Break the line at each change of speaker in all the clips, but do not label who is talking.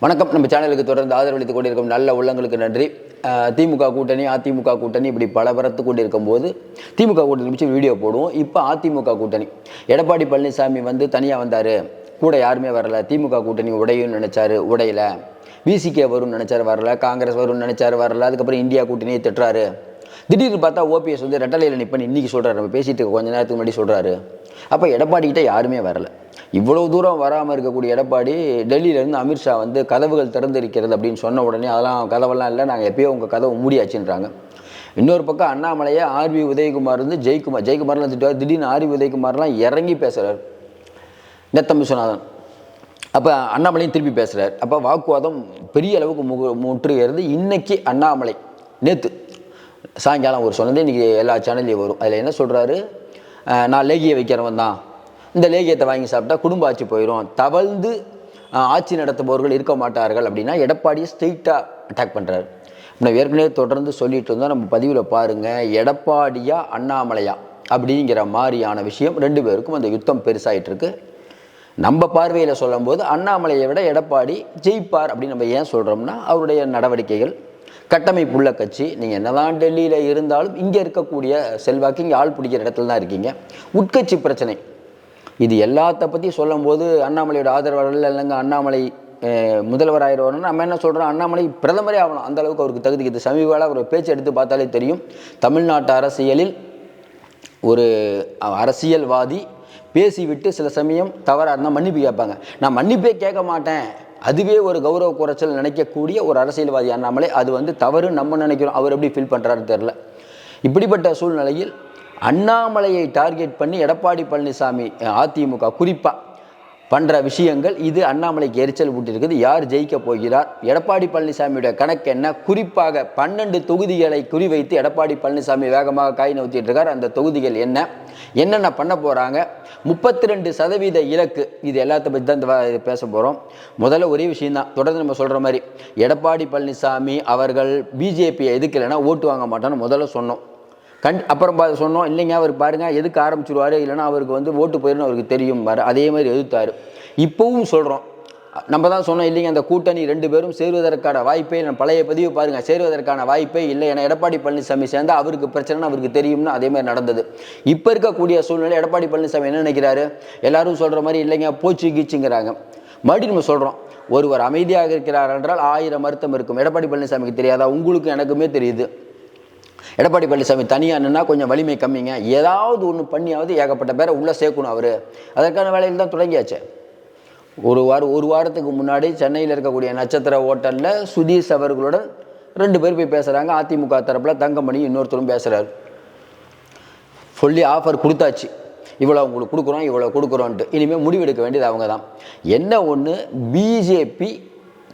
வணக்கம். நம்ம சேனலுக்கு தொடர்ந்து ஆதரவளித்து கொண்டிருக்கும் நல்ல உள்ளங்களுக்கு நன்றி. திமுக கூட்டணி அதிமுக கூட்டணி இப்படி பல பரத்து கொண்டிருக்கும் போது திமுக கூட்டணி வச்சு வீடியோ போடுவோம். இப்போ அதிமுக கூட்டணி. எடப்பாடி பழனிசாமி வந்து தனியாக வந்தார். கூட யாருமே வரல. திமுக கூட்டணி உடையும்னு நினச்சாரு உடையல. விசிகே வரும்னு நினச்சார் வரல. காங்கிரஸ் வரும்னு நினச்சார் வரல. அதுக்கப்புறம் இந்தியா கூட்டணியை திட்டுறாரு. திடீர்னு பார்த்தா ஓபிஎஸ் வந்து ரெட்டலையில் நிற்பேன் இன்றைக்கி சொல்கிறாரு நம்ம பேசிட்டு கொஞ்ச நேரத்துக்கு முன்னாடி சொல்கிறாரு அப்போ எடப்பாடி யாருமே வரல. இவ்வளோ தூரம் வராமல் இருக்கக்கூடிய எடப்பாடி டெல்லியிலேருந்து அமித்ஷா வந்து கதவுகள் திறந்திருக்கிறது அப்படின்னு சொன்ன உடனே அதெல்லாம் கதவெல்லாம் இல்லை நாங்கள் எப்பயோ உங்கள் கதவை மூடியாச்சுன்றாங்க. இன்னொரு பக்கம் அண்ணாமலையை ஆர்வி உதயகுமார் வந்து ஜெயக்குமார் ஜெயக்குமார்லாம் திட்டுவார் திடீர்னு ஆர்வி உதயகுமார்லாம் இறங்கி பேசுகிறார் நெத்தம் விஸ்வநாதன் அப்போ அண்ணாமலையும் திருப்பி பேசுகிறார் அப்போ வாக்குவாதம் பெரிய அளவுக்கு முக முற்றுகிறது இன்றைக்கி அண்ணாமலை நேற்று சாயங்காலம் ஒரு சொன்னது இன்றைக்கி எல்லா சேனல்லையும் வரும். அதில் என்ன சொல்கிறாரு நான் லேகியை வைக்கிறவன் தான். இந்த லேகியத்தை வாங்கி சாப்பிட்டா குடும்ப ஆட்சி போயிடும் தவழ்ந்து ஆட்சி நடத்துபவர்கள் இருக்க மாட்டார்கள் அப்படின்னா எடப்பாடியை ஸ்ட்ரெயிட்டாக அட்டாக் பண்ணுறாரு நம்ம ஏற்கனவே தொடர்ந்து சொல்லிட்டு இருந்தோம். நம்ம பதிவில் பாருங்கள் எடப்பாடியா அண்ணாமலையா அப்படிங்கிற மாதிரியான விஷயம் ரெண்டு பேருக்கும் அந்த யுத்தம் பெருசாயிட்டு இருக்கு. நம்ம பார்வையில் சொல்லும்போது அண்ணாமலையை விட எடப்பாடி ஜெயிப்பார் அப்படின்னு நம்ம ஏன் சொல்கிறோம்னா அவருடைய நடவடிக்கைகள் கட்டமைப்புள்ள கட்சி. நீங்கள் என்னதான் டெல்லியில் இருந்தாலும் இங்கே இருக்கக்கூடிய செல்வாக்கு இங்கே ஆள் பிடிக்கிற இடத்துல தான் இருக்கீங்க. உட்கட்சி பிரச்சனை. இது எல்லாத்த பற்றி சொல்லும்போது அண்ணாமலையோட ஆதரவாளர்கள் இல்லைங்க அண்ணாமலை முதல்வர் ஆயிடுவார்னு நம்ம என்ன சொல்கிறோம் அண்ணாமலை பிரதமரே ஆகணும். அந்த அளவுக்கு அவருக்கு தகுதி. இது சமீபகால ஒரு பேச்சு எடுத்து பார்த்தாலே தெரியும். தமிழ்நாட்டு அரசியலில் ஒரு அரசியல்வாதி பேசிவிட்டு சில சமயம் தவறாக இருந்தால் மன்னிப்பு கேட்பாங்க. நான் மன்னிப்பே கேட்க மாட்டேன். அதுவே ஒரு கௌரவ குறைச்சல் நினைக்கக்கூடிய ஒரு அரசியல்வாதி அண்ணாமலை. அது வந்து தவறு நம்ம நினைக்கிறோம். அவர் எப்படி ஃபீல் பண்ணுறாருன்னு தெரில இப்படிப்பட்ட சூழ்நிலையில் அண்ணாமலையை டார்கெட் பண்ணி எடப்பாடி பழனிசாமி அதிமுக குறிப்பாக பண்ணுற விஷயங்கள் இது அண்ணாமலைக்கு எரிச்சல் ஊட்டியிருக்குது. யார் ஜெயிக்க போகிறார்? எடப்பாடி பழனிசாமியுடைய கணக்கு என்ன? குறிப்பாக பன்னெண்டு தொகுதிகளை குறிவைத்து எடப்பாடி பழனிசாமி வேகமாக காய் நவுத்திட்டு இருக்கார். அந்த தொகுதிகள் என்ன? என்னென்ன பண்ண போகிறாங்க முப்பத்தி ரெண்டு சதவீத இலக்கு. இது எல்லாத்த பற்றி தான் இந்த பேச போகிறோம் முதல்ல ஒரே விஷயம்தான் தொடர்ந்து நம்ம சொல்கிற மாதிரி எடப்பாடி பழனிசாமி அவர்கள் பிஜேபியை எதுக்கலைன்னா ஓட்டு வாங்க மாட்டோம்னு முதல்ல சொன்னோம். கண் அப்புறம் பா- சொன்னோம் இல்லைங்க அவர் பாருங்கள் எதுக்கு ஆரம்பிச்சிருவார் இல்லைன்னா அவருக்கு வந்து ஓட்டு போயிருன்னு அவருக்கு தெரியும் பாரு. அதே மாதிரி எழுத்தார் இப்போவும் சொல்கிறோம் நம்ம தான் சொன்னோம் இல்லைங்க அந்த கூட்டணி ரெண்டு பேரும் சேருவதற்கான வாய்ப்பே இல்லை. பழைய பதிவு பாருங்கள் சேருவதற்கான வாய்ப்பே இல்லை ஏன்னா எடப்பாடி பழனிசாமி சேர்ந்தா அவருக்கு பிரச்சனைன்னு அவருக்கு தெரியும்னு அதே மாதிரி நடந்தது. இப்போ இருக்கக்கூடிய சூழ்நிலை எடப்பாடி பழனிசாமி என்ன நினைக்கிறாரு? எல்லாரும் சொல்கிற மாதிரி இல்லைங்க போச்சு கீச்சுங்கிறாங்க. மறுபடியும் நம்ம சொல்கிறோம் ஒருவர் அமைதியாக இருக்கிறார் என்றால் ஆயிரம் அர்த்தம் இருக்கும். எடப்பாடி பழனிசாமிக்கு தெரியாதா? உங்களுக்கும் எனக்குமே தெரியுது. எடப்பாடி பழனிசாமி தனியாக நின்னா கொஞ்சம் வலிமை கம்மிங்க. ஏதாவது ஒன்று பண்ணியாவது ஏகப்பட்ட பேரை உள்ளே சேர்க்கணும் அவர். அதற்கான வேலையில் தான் தொடங்கியாச்சு. ஒரு வாரம் ஒரு வாரத்துக்கு முன்னாடி சென்னையில் இருக்கக்கூடிய நட்சத்திர ஹோட்டலில் சுதீஷ் அவர்களுடன் ரெண்டு பேர் போய் பேசுகிறாங்க அதிமுக தரப்பில் தங்கமணி இன்னொருத்தரும் பேசுகிறாரு சொல்லி ஆஃபர் கொடுத்தாச்சு. இவ்வளோ உங்களுக்கு கொடுக்குறோம் இவ்வளோ கொடுக்குறோன்ட்டு இனிமேல் முடிவெடுக்க வேண்டியது அவங்க தான் என்ன ஒன்று பிஜேபி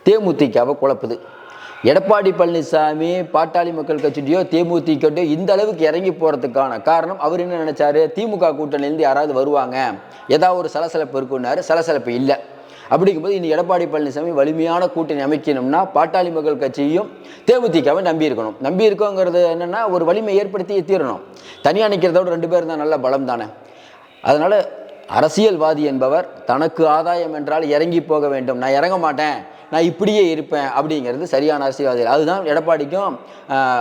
தேமுதிகவை குழப்புது. எடப்பாடி பழனிசாமி பாட்டாளி மக்கள் கட்சியோ தேமுதிகட்டையோ இந்த அளவுக்கு இறங்கி போகிறதுக்கான காரணம். அவர் என்ன நினைச்சாரு? திமுக கூட்டணியிலேருந்து யாராவது வருவாங்க? ஏதாவது ஒரு சலசலப்பு இருக்குன்னாரு. சலசலப்பு இல்லை. அப்படிங்கும்போது இனி எடப்பாடி பழனிசாமி வலிமையான கூட்டணி அமைக்கணும்னா பாட்டாளி மக்கள் கட்சியும் தேமுதிகவை நம்பி இருக்கணும். நம்பி இருக்கோங்கிறது ஒரு வலிமை ஏற்படுத்தி தீரணும். தனியாக நிற்கிறதோட ரெண்டு பேரும் தான் நல்ல பலம் தானே. அதனால் அரசியல்வாதி என்பவர் தனக்கு ஆதாயம் என்றால் இறங்கி போக வேண்டும். நான் இறங்க மாட்டேன். நான் இப்படியே இருப்பேன் அப்படிங்கிறது சரியான அரசியல்வாதி அதுதான் எடப்பாடிக்கும்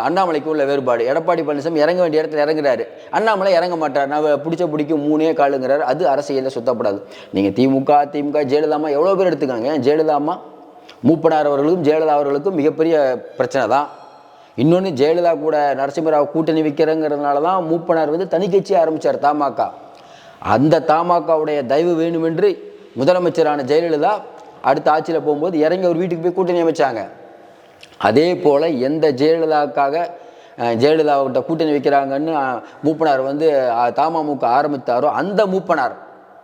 அண்ணாமலைக்கும் உள்ள வேறுபாடு. எடப்பாடி பழனிசாமி இறங்க வேண்டிய இடத்துல இறங்குறாரு. அண்ணாமலை இறங்க மாட்டார். நான் பிடிச்ச பிடிக்கும் மூணே காலுங்கிறார். அது அரசியலில் சுத்தப்படாது. நீங்கள் திமுக திமுக ஜெயலலிதாமா எவ்வளோ பேர் எடுத்துக்காங்க ஜெயலலிதாமா மூப்பனார் அவர்களுக்கும் ஜெயலலிதா அவர்களுக்கும் மிகப்பெரிய பிரச்சனை தான். இன்னொன்று ஜெயலலிதா கூட நரசிம்மராவ் கூட்டணி வைக்கிறங்கிறதுனால தான் மூப்பனார் வந்து தனி கட்சி ஆரம்பித்தார் தமாக அந்த தமாகவுடைய தயவு வேண்டுமென்று முதலமைச்சரான ஜெயலலிதா அடுத்த ஆட்சியில் போகும்போது இறங்கி ஒரு வீட்டுக்கு போய் கூட்டணி அமைச்சாங்க. அதே போல் எந்த ஜெயலலிதாவுக்காக ஜெயலலிதாவுக்கிட்ட ஜெயலலிதாவிட்ட கூட்டணி வைக்கிறாங்கன்னு மூப்பனார் வந்து அஹ், தமாமுக ஆரம்பித்தாரோ அந்த மூப்பனார்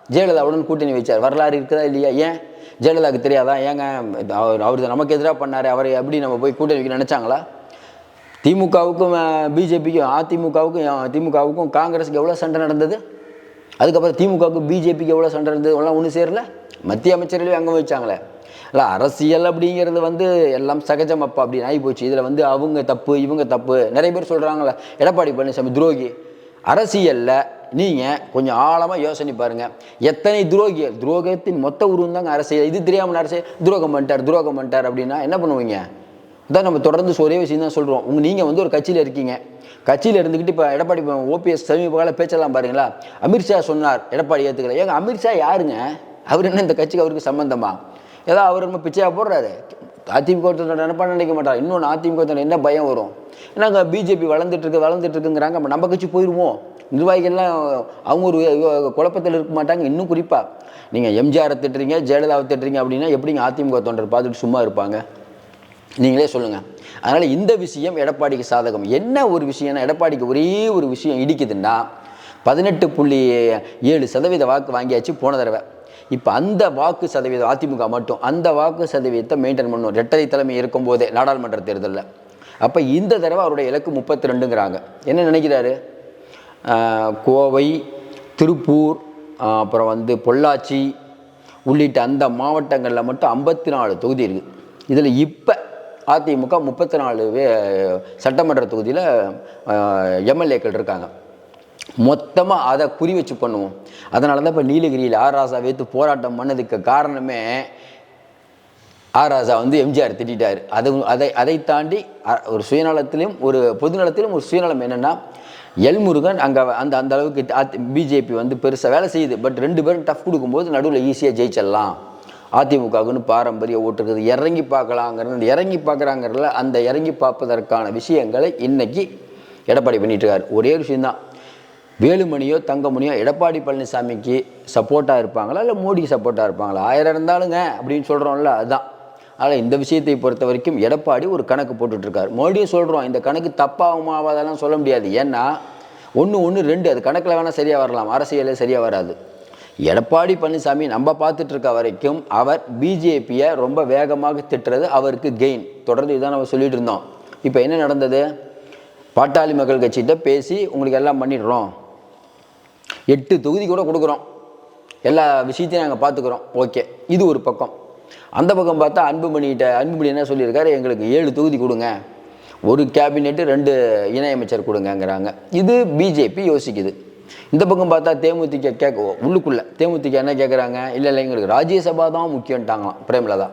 ஜெயலலிதாவுடன் கூட்டணி வச்சார். வரலாறு இருக்குதா இல்லையா? ஏன்? ஜெயலலிதாவுக்கு தெரியாதா? ஏங்க அவர் அவர் நமக்கு எதிராக பண்ணார் அவரை எப்படி நம்ம போய் கூட்டணி வைக்க நினச்சாங்களா? திமுகவுக்கும் பிஜேபிக்கும் அதிமுகவுக்கும் திமுகவுக்கும் காங்கிரஸுக்கு எவ்வளோ சண்டை நடந்தது? அதுக்கப்புறம் திமுகவுக்கு பிஜேபிக்கு எவ்வளோ சண்டை இருந்தது? எல்லாம் ஒன்று சேரல. மத்திய அமைச்சர்களே அங்கே வச்சாங்களே. இல்லை அரசியல் அப்படிங்கிறது வந்து எல்லாம் சகஜம் அப்பா அப்படின்னு ஆகி போச்சு இதில் வந்து அவங்க தப்பு இவங்க தப்பு. நிறைய பேர் சொல்கிறாங்களே எடப்பாடி பழனிசாமி துரோகி. அரசியலில் நீங்கள் கொஞ்சம் ஆழமாக யோசனை பாருங்கள் எத்தனை துரோகிகள்? துரோகத்தின் மொத்த உருவம் தாங்க அரசியல். இது தெரியாமல் அரசியல் துரோகம் பண்ணிட்டார் துரோகம் பண்ணிட்டார் அப்படின்னா என்ன பண்ணுவீங்க? தான் நம்ம தொடர்ந்து ஒரே விஷயம் தான் சொல்கிறோம் உங்கள் நீங்கள் வந்து ஒரு கட்சியில் இருக்கீங்க. கட்சியில் இருந்துக்கிட்டு இப்போ எடப்பாடி ஓபிஎஸ் சமீப கால பேச்செல்லாம் பாருங்களா. அமித்ஷா சொன்னார் எடப்பாடி ஏற்றுக்கல ஏங்க அமித்ஷா யாருங்க? அவர் என்ன இந்த கட்சிக்கு அவருக்கு சம்மந்தமா ஏதோ அவர் நம்ம பிச்சையாக போடுறாரு. அதிமுக நினைப்பா நினைக்க மாட்டார். இன்னொன்று அதிமுக என்ன பயம் வரும்? நாங்கள் பிஜேபி வளர்ந்துட்டு இருக்கு வளர்ந்துட்டு இருக்குங்கிறாங்க. அப்ப நம்ம கட்சி போயிடுவோம் நிர்வாகிகள்லாம் அவங்க ஒரு குழப்பத்தில் இருக்க மாட்டாங்க இன்னும் குறிப்பாக நீங்கள் எம்ஜிஆரை திட்டுறீங்க ஜெயலலிதாவை திட்டுறீங்க அப்படின்னா எப்படிங்க அதிமுக தொண்டர் பார்த்துட்டு சும்மா இருப்பாங்க? நீங்களே சொல்லுங்கள் அதனால் இந்த விஷயம் எடப்பாடிக்கு சாதகம். என்ன ஒரு விஷயம்னா எடப்பாடிக்கு ஒரே ஒரு விஷயம் இடிக்குதுன்னா பதினெட்டு புள்ளி ஏழு சதவீத வாக்கு வாங்கியாச்சு போன தடவை. இப்போ அந்த வாக்கு சதவீதம் அதிமுக மட்டும் அந்த வாக்கு சதவீதத்தை மெயின்டைன் பண்ணும் ரெட்டரை தலைமை இருக்கும் போதே நாடாளுமன்ற தேர்தலில். அப்போ இந்த தடவை அவருடைய இலக்கு முப்பத்தி ரெண்டுங்கிறாங்க என்ன நினைக்கிறாரு? கோவை திருப்பூர் அப்புறம் வந்து பொள்ளாச்சி உள்ளிட்ட அந்த மாவட்டங்களில் மட்டும் ஐம்பத்தி நாலு தொகுதி இருக்குது இதில் இப்போ அதிமுக முப்பத்தி நாலு சட்டமன்ற தொகுதியில் எம்எல்ஏக்கள் இருக்காங்க. மொத்தமாக அதை குறி வச்சு பண்ணுவோம். அதனால தான் இப்போ நீலகிரியில் ஆர் ராசா வைத்து போராட்டம் பண்ணதுக்கு காரணமே ஆர் ராசா வந்து எம்ஜிஆர் திட்டார் அது அதை அதை தாண்டி ஒரு சுயநலத்திலும் ஒரு பொதுநலத்திலும் ஒரு சுயநலம் என்னென்னா எல்முருகன் அங்கே அந்த அந்த அளவுக்கு பிஜேபி வந்து பெருசாக வேலை செய்யுது. பட் ரெண்டு பேரும் டஃப் கொடுக்கும்போது நடுவில் ஈஸியாக ஜெயிச்சிடலாம். அதிமுகவுக்குன்னு பாரம்பரிய ஓட்டு இருக்குது. இறங்கி பார்க்கலாங்கிறது இறங்கி பார்க்குறாங்கிறதுல அந்த இறங்கி பார்ப்பதற்கான விஷயங்களை இன்னைக்கு எடப்பாடி பண்ணிட்டு ஒரே ஒரு விஷயம்தான் வேலுமணியோ தங்கமணியோ எடப்பாடி பழனிசாமிக்கு சப்போர்ட்டாக இருப்பாங்களா? இல்லை மோடிக்கு சப்போர்ட்டாக இருப்பாங்களா? ஆயிரம் இருந்தாலுங்க அப்படின்னு சொல்கிறோம்ல அதுதான். ஆனால் இந்த விஷயத்தை பொறுத்த வரைக்கும் எடப்பாடி ஒரு கணக்கு போட்டுட்ருக்காரு. மறுபடியும் சொல்கிறோம் இந்த கணக்கு தப்பாகுமா ஆகாதெல்லாம் சொல்ல முடியாது. ஏன்னா ஒன்று ஒன்று ரெண்டு அது கணக்கில் வேணால் சரியாக வரலாம். அரசியலே சரியாக வராது. எடப்பாடி பழனிசாமி நம்ம பார்த்துட்டு இருக்க வரைக்கும் அவர் பிஜேபியை ரொம்ப வேகமாக திட்டுறது அவருக்கு கெயின் தொடர்ந்து இதான் நம்ம சொல்லிட்டு இருந்தோம் இப்போ என்ன நடந்தது? பாட்டாளி மக்கள் கட்சிகிட்ட பேசி உங்களுக்கு எல்லாம் பண்ணிடுறோம். எட்டு தொகுதி கூட கொடுக்குறோம். எல்லா விஷயத்தையும் நாங்கள் பார்த்துக்குறோம். ஓகே. இது ஒரு பக்கம். அந்த பக்கம் பார்த்தா அன்புமணிகிட்ட அன்புமணி என்ன சொல்லியிருக்காரு? எங்களுக்கு ஏழு தொகுதி கொடுங்க. ஒரு கேபினெட்டு ரெண்டு இணையமைச்சர் கொடுங்கங்கிறாங்க. இது பிஜேபி யோசிக்குது. இந்த பக்கம் பார்த்தா தேமுதிக கேட்க உள்ளுக்குள்ளே தேமுதிக என்ன கேட்குறாங்க இல்லை இல்லை எங்களுக்கு ராஜ்யசபா தான் முக்கியன்ட்டாங்களாம் பிரேமலதா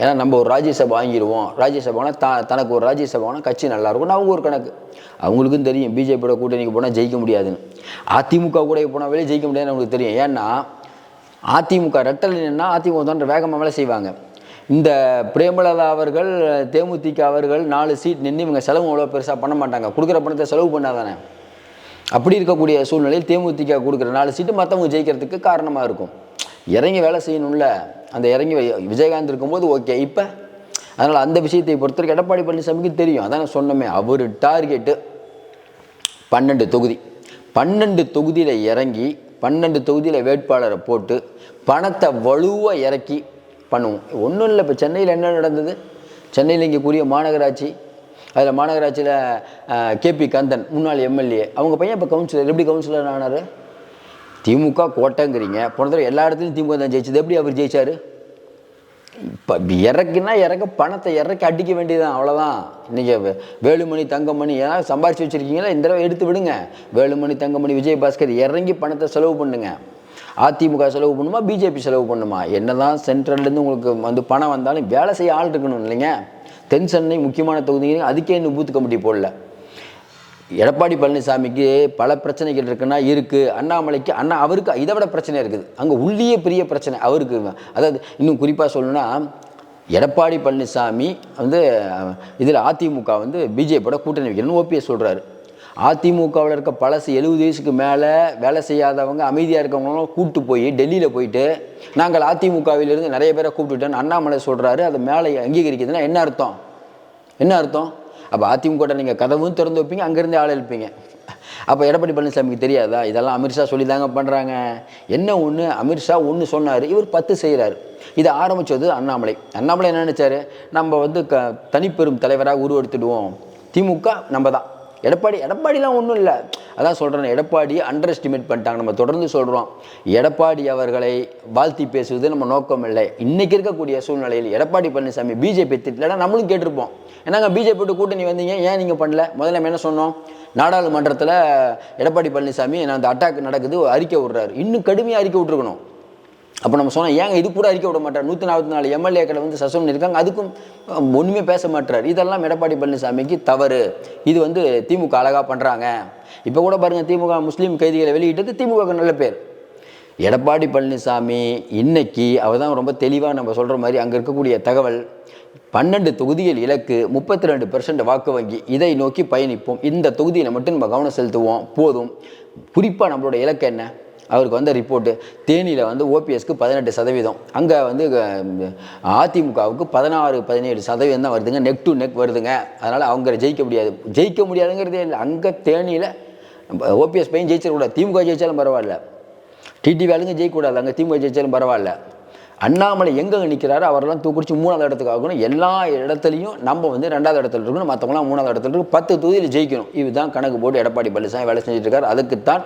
ஏன்னா நம்ம ஒரு ராஜ்யசபா வாங்கிடுவோம். ராஜ்யசபானா த தனக்கு ஒரு ராஜ்யசபானா கட்சி நல்லா இருக்கும்னு அவங்க ஒரு கணக்கு. அவங்களுக்கும் தெரியும் பிஜேபியோட கூட்டணிக்கு போனால் ஜெயிக்க முடியாதுன்னு. அதிமுக கூட போனால் வெளியே ஜெயிக்க முடியாதுன்னு அவங்களுக்கு தெரியும். ஏன்னா அதிமுக ரெட்டல் நின்னா அதிமுக தான் வேகமாக வேலை செய்வாங்க. இந்த பிரேமலதா அவர்கள் தேமுதிக அவர்கள் நாலு சீட் நின்று இவங்க செலவு அவ்வளோ பெருசாக பண்ண மாட்டாங்க. கொடுக்குற பணத்தை செலவு பண்ணாதானே? அப்படி இருக்கக்கூடிய சூழ்நிலையில் தேமுதிக கொடுக்குற நாலு சீட்டு மற்றவங்க ஜெயிக்கிறதுக்கு காரணமாக இருக்கும். இறங்கி வேலை செய்யணும்ல. அந்த இறங்கி விஜயகாந்த் இருக்கும்போது ஓகே. இப்போ அதனால் அந்த விஷயத்தை பொறுத்தவரைக்கும் எடப்பாடி பழனிசாமிக்கு தெரியும். அதான் நான் சொன்னமே அவர் டார்கெட்டு பன்னெண்டு தொகுதி. பன்னெண்டு தொகுதியில் இறங்கி பன்னெண்டு தொகுதியில் வேட்பாளரை போட்டு பணத்தை வலுவாக இறக்கி பண்ணுவோம். ஒன்றும் இல்லை இப்போ சென்னையில் என்ன நடந்தது? சென்னையில் இங்கே கூடிய மாநகராட்சி அதில் மாநகராட்சியில் கேபி கந்தன் முன்னாள் எம்எல்ஏ. அவங்க பையன் இப்போ கவுன்சிலர். எப்படி கவுன்சிலர் ஆனார்? திமுக கோட்டைங்கிறீங்க. போன தடவை எல்லா இடத்துலையும் திமுக தான் ஜெயிச்சது. எப்படி அவர் ஜெயிச்சார்? இப்போ இறக்குனா இறக்க பணத்தை இறக்கி அடிக்க வேண்டியதுதான். அவ்வளோதான் இன்றைக்கி வேலுமணி தங்கமணி ஏதாவது சம்பாரிச்சு வச்சுருக்கீங்களா? இந்த தடவை எடுத்து விடுங்க. வேலுமணி தங்கமணி விஜயபாஸ்கர் இறங்கி பணத்தை செலவு பண்ணுங்க. அதிமுக செலவு பண்ணுமா? பிஜேபி செலவு பண்ணுமா? என்னதான் சென்ட்ரல்லேருந்து உங்களுக்கு வந்து பணம் வந்தாலும் வேலை செய்ய ஆள் இருக்கணும் இல்லைங்க. தென் சென்னை முக்கியமான தொகுதி அதுக்கே இன்னும் பூத்து கமிட்டி போடல. எடப்பாடி பழனிசாமிக்கு பல பிரச்சனைகள் இருக்குன்னா இருக்குது அண்ணாமலைக்கு அண்ணா அவருக்கு இதை விட பிரச்சனை இருக்குது. அங்கே உள்ளேயே பெரிய பிரச்சனை அவருக்கு. அதாவது இன்னும் குறிப்பாக சொல்லணும்னா எடப்பாடி பழனிசாமி வந்து இதில் அதிமுக வந்து பிஜேபியோட கூட்டணி வைக்கணும்னு ஓபிஎஸ் சொல்கிறாரு அதிமுகவில் இருக்க பழசு எழுபது வயசுக்கு மேலே வேலை செய்யாதவங்க அமைதியாக இருக்கவங்களும் கூப்பிட்டு போய் டெல்லியில் போயிட்டு நாங்கள் அதிமுகவிலிருந்து நிறைய பேரை கூப்பிட்டுட்டோன்னு அண்ணாமலை சொல்கிறாரு அதை மேலே அங்கீகரிக்கிறதுனா என்ன அர்த்தம்? என்ன அர்த்தம்? அப்போ அதிமுக நீங்கள் கதவும் திறந்து வைப்பீங்க அங்கேருந்தே ஆள் எழுப்பீங்க. அப்போ எடப்பாடி பழனிசாமிக்கு தெரியாதா? இதெல்லாம் அமித்ஷா சொல்லி தாங்க பண்ணுறாங்க என்ன ஒன்று அமித்ஷா ஒன்று சொன்னார் இவர் பத்து செய்கிறார் இதை ஆரம்பித்தது அண்ணாமலை. அண்ணாமலை என்ன நினச்சாரு? நம்ம வந்து க தனிப்பெரும் தலைவராக உருவெடுத்துடுவோம். திமுக நம்ம தான் எடப்பாடி எடப்பாடிலாம் ஒன்றும் இல்லை. அதான் சொல்கிறேன் எடப்பாடி அண்டர் எஸ்டிமேட் பண்ணிட்டாங்க. நம்ம தொடர்ந்து சொல்கிறோம் எடப்பாடி அவர்களை வாழ்த்தி பேசுவது நம்ம நோக்கம் இல்லை. இன்றைக்கி இருக்கக்கூடிய சூழ்நிலையில் எடப்பாடி பழனிசாமி பிஜேபி திட்டலன்னா நம்மளும் கேட்டிருப்போம். என்னங்க பிஜேபி கூட்டணி வந்தீங்க? ஏன் நீங்கள் பண்ணல? முதல்ல நம்ம என்ன சொன்னோம்? நாடாளுமன்றத்தில் எடப்பாடி பழனிசாமி நான் அந்த அட்டாக் நடக்குது அறிக்கை விட்றாரு. இன்னும் கடுமையாக அறிக்கை விட்ருக்கணும் அப்போ நம்ம சொன்னால் ஏங்க இது கூட அறிக்கை விட மாட்டார். நூற்றி நாற்பத்தி நாலு எம்எல்ஏக்களை வந்து சஸ்பெண்ட் இருக்காங்க. அதுக்கும் ஒன்றுமே பேச மாட்டார் இதெல்லாம் எடப்பாடி பழனிசாமிக்கு தவறு. இது வந்து திமுக அழகாக பண்ணுறாங்க இப்போ கூட பாருங்கள் திமுக முஸ்லீம் கைதிகளை வெளியிட்டது திமுக நல்ல பேர். எடப்பாடி பழனிசாமி இன்னைக்கு அவர் தான் ரொம்ப தெளிவாக நம்ம சொல்கிற மாதிரி அங்கே இருக்கக்கூடிய தகவல். பன்னெண்டு தொகுதிகள் இலக்கு முப்பத்தி ரெண்டு பெர்சன்ட் வாக்கு வங்கி. இதை நோக்கி பயணிப்போம். இந்த தொகுதியில் மட்டும் நம்ம கவனம் செலுத்துவோம். போதும். குறிப்பாக நம்மளோட இலக்கு என்ன? அவருக்கு வந்த ரிப்போர்ட்டு தேனியில் வந்து ஓபிஎஸ்க்கு பதினெட்டு சதவீதம். அங்கே வந்து அதிமுகவுக்கு பதினாறு பதினேழு சதவீதம் தான் வருதுங்க. நெக் டு நெக் வருதுங்க. அதனால் அவங்க ஜெயிக்க முடியாது. ஜெயிக்க முடியாதுங்கிறதே இல்லை. அங்கே தேனியில் ஓபிஎஸ் பையன் ஜெயிச்சிடக்கூடாது திமுக ஜெயிச்சாலும் பரவாயில்ல. டிடி ஆளுங்க ஜெயிக்கக்கூடாது அங்கே திமுக ஜெயிச்சாலும் பரவாயில்ல. அண்ணாமலை எங்கே நிற்கிறாரோ அவரெல்லாம் தூக்குடிச்சு மூணாவது இடத்துக்கு ஆகணும். எல்லா இடத்துலையும் நம்ம வந்து ரெண்டாவது இடத்துல இருக்கணும். மற்றவங்களாம் மூணாவது இடத்துல இருக்கணும் பத்து தொகுதியில் ஜெயிக்கணும். இதுதான் கணக்கு போட்டு எடப்பாடி பழனிசாமி வேலை செஞ்சுட்டு இருக்காரு. அதுக்குத்தான்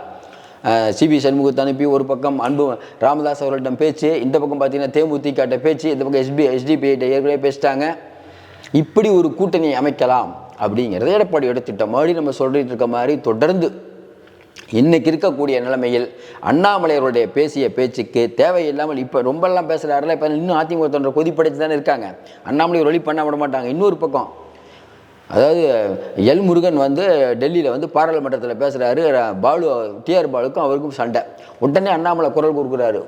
சிபி சண்முகத்தை அனுப்பி ஒரு பக்கம் அன்பு ராமதாஸ் அவர்களிடம் பேச்சு இந்த பக்கம் பார்த்தீங்கன்னா தேமுதிகாட்ட பேச்சு இந்த பக்கம் எஸ்பி எஸ்டிபிஐட்ட ஏற்கனவே பேசிட்டாங்க. இப்படி ஒரு கூட்டணி அமைக்கலாம் அப்படிங்கிறத எடப்பாடியோட திட்டம் மறுபடியும் நம்ம சொல்லிட்டு இருக்க மாதிரி தொடர்ந்து இன்னைக்கு இருக்கக்கூடிய நிலைமையில் அண்ணாமலையருடைய பேசிய பேச்சுக்கு தேவையில்லாமல் இப்போ ரொம்பலாம் பேசுகிறாருல இப்போ இன்னும் அதிமுக தொண்டர் கொதிப்படைத்து தானே இருக்காங்க. அண்ணாமலை ஒரு வழி பண்ண விட மாட்டாங்க. இன்னொரு பக்கம் அதாவது எல் முருகன் வந்து டெல்லியில் வந்து பாராளுமன்றத்தில் பேசுகிறாரு பாலு டிஆர் பாலுக்கும் அவருக்கும் சண்டை. உடனே அண்ணாமலை குரல் கொடுக்குறாரு.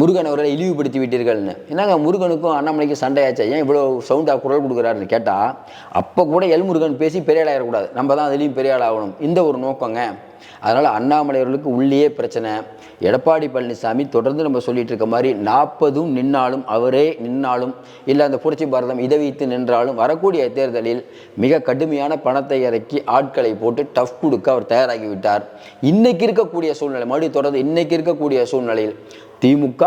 முருகன் அவரை இழிவுபடுத்தி விட்டீர்கள்னு. என்னங்க முருகனுக்கும் அண்ணாமலைக்கும் சண்டையாச்சா? ஏன் இவ்வளோ சவுண்டாக குரல் கொடுக்குறாருன்னு கேட்டால் அப்போ கூட எல் முருகன் பேசி பெரிய ஆளாயிடக்கூடாது நம்ம தான் அதுலேயும் பெரிய ஆள் ஆகணும். இந்த ஒரு நோக்கங்க. அதனால் அண்ணாமலை அவர்களுக்கு உள்ளேயே பிரச்சனை. எடப்பாடி பழனிசாமி தொடர்ந்து நம்ம சொல்லிட்டு இருக்க மாதிரி நாற்பதும் நின்னாலும் அவரே நின்னாலும் இல்லை அந்த புரட்சி பாரதம் இதை வைத்து நின்றாலும் வரக்கூடிய தேர்தலில் மிக கடுமையான பணத்தை இறக்கி ஆட்களை போட்டு டஃப் கொடுக்க அவர் தயாராகி விட்டார். இன்னைக்கு இருக்கக்கூடிய சூழ்நிலை மறுபடியும் தொடர்ந்து இன்னைக்கு இருக்கக்கூடிய சூழ்நிலையில் திமுக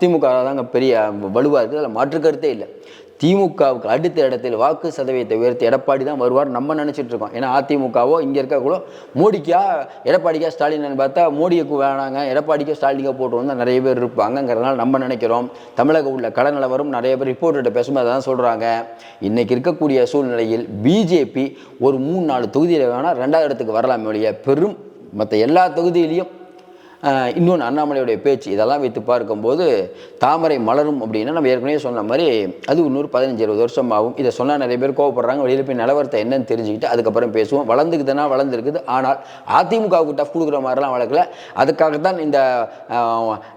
திமுக தாங்க பெரிய வலுவாக இருக்குது அதில் மாற்று கருத்தே இல்லை. திமுகவுக்கு அடுத்த இடத்தில் வாக்கு சதவீதத்தை உயர்த்தி எடப்பாடி தான் வருவார் நம்ம நினச்சிட்டு இருக்கோம். ஏன்னா அதிமுகவோ இங்கே இருக்கக்குள்ள மோடிக்கா எடப்பாடிக்கா ஸ்டாலின் பார்த்தா மோடிக்கு வேணாங்க எடப்பாடிக்கோ ஸ்டாலினுக்கோ போட்டு வந்தால் நிறைய பேர் இருப்பாங்கங்கிறதுனால நம்ம நினைக்கிறோம். தமிழக உள்ள கல நிலவரம் நிறைய பேர் ரிப்போர்ட்டர்கிட்ட பேசும்போது தான் சொல்கிறாங்க இன்றைக்கி இருக்கக்கூடிய சூழ்நிலையில் பிஜேபி ஒரு மூணு நாலு தொகுதியில் வேணால் ரெண்டாவது இடத்துக்கு வரலாமே ஒழிய பெரும் மற்ற எல்லா தொகுதியிலையும் இன்னொன்று அண்ணாமலையுடைய பேச்சு இதெல்லாம் வைத்து பார்க்கும்போது தாமரை மலரும் அப்படின்னா நம்ம ஏற்கனவே சொன்ன மாதிரி அது இன்னொரு பதினஞ்சு இருபது வருஷம் ஆகும் இதை சொன்னால் நிறைய பேர் கோவப்படுறாங்க. வெளியில் போய் நிலவரத்தை என்னன்னு தெரிஞ்சுக்கிட்டு அதுக்கப்புறம் பேசுவோம். வளர்ந்துக்குதுன்னா வளர்ந்துருக்குது. ஆனால் அதிமுகவுக்கு டஃப் கொடுக்குற மாதிரிலாம் வளர்க்கல. அதுக்காகத்தான் இந்த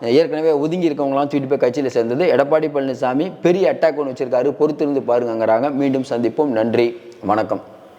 ஏற்கனவே ஒதுங்கி இருக்கவங்களாம் தூக்கிட்டு போய் கட்சியில் சேர்ந்தது. எடப்பாடி பழனிசாமி பெரிய அட்டாக் ஒன்று வச்சிருக்காரு. பொறுத்திருந்து பாருங்கங்கிறாங்க. மீண்டும் சந்திப்போம். நன்றி. வணக்கம்.